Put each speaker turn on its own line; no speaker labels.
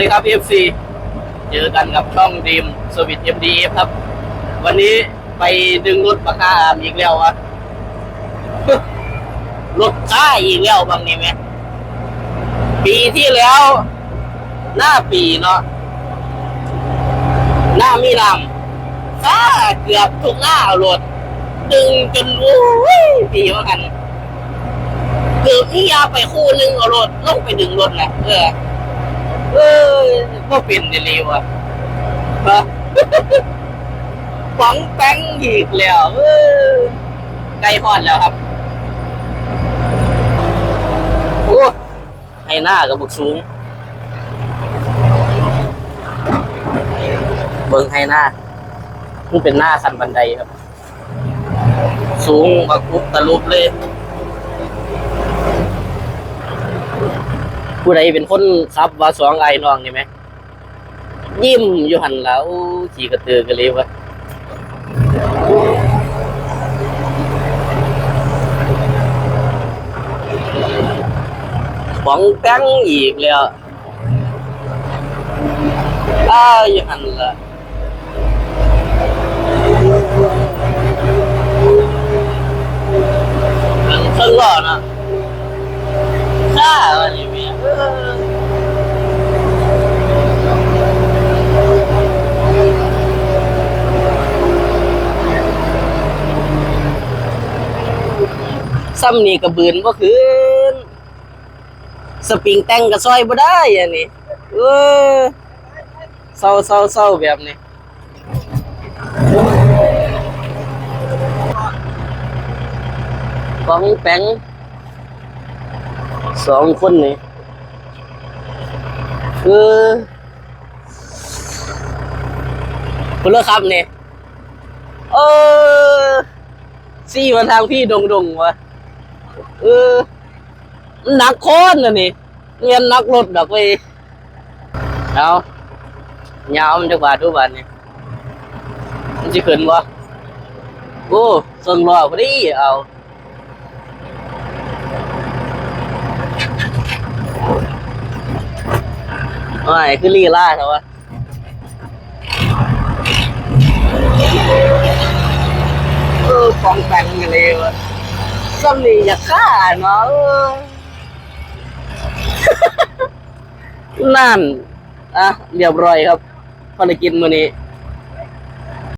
ดีครับ FC เจอกันกับช่องดีมสวิต MDF ครับ วันนี้ไปดึงรถปากกาอามอีกแล้วอะรถค่าอีกแล้วบางนี่ไหมปีที่แล้ว หน้าปีเนาะหน้ามีนำค่าเกือบทุกหน้ารถดึงจนโอ้ยปีว่ากันเกือบที่ยาไปคู่นึงเอารถลงไปดึงรถแหละเออ เออก็เป็นดีเลยว่ะฮะฝังแป้งอีกแล้วเออใกล้พอดแล้วครับโอ้ให้หน้ากับบุกสูง เบิ้งให้หน้ามันเป็นหน้าคันบันไดครับ สูงบักอุบตะลุบเลย ผู้ใดเป็นคนขับว่าสองไอ้น้องนี่ไหมยิ้มอยู่หันแล้วขี่กระตือกันเลยวะป๋องแป้งอีกแล้วอ้าวอยู่หันละเครื่องล้อนะข้าวันนี้เมียเออ ซ้ำนี่กระบืนก็คืนสปริงแต่งกับซอยบ่ได้อันนี้เออเศร้าเศร้าเศร้าแบบนี้ฟองแปงสองคนนี่คือคุณเลิกครับเนี่ยเออซี่มาทางพี่ดงดงวะ เออมันหนักโคนนะนี่เงินนักรถดอกเว้ยเอายาวมันจะบาททุกบาทนี่มันจะขึ้นวะโอ้ส่งรอพอดีเอาไม่คือลีล่าเขาวะเออปองแปงกันเลยวะ สำนีอยากฆ่าเนาะเออนั่นอะเรียบร้อยครับภารกิจมื้อนี้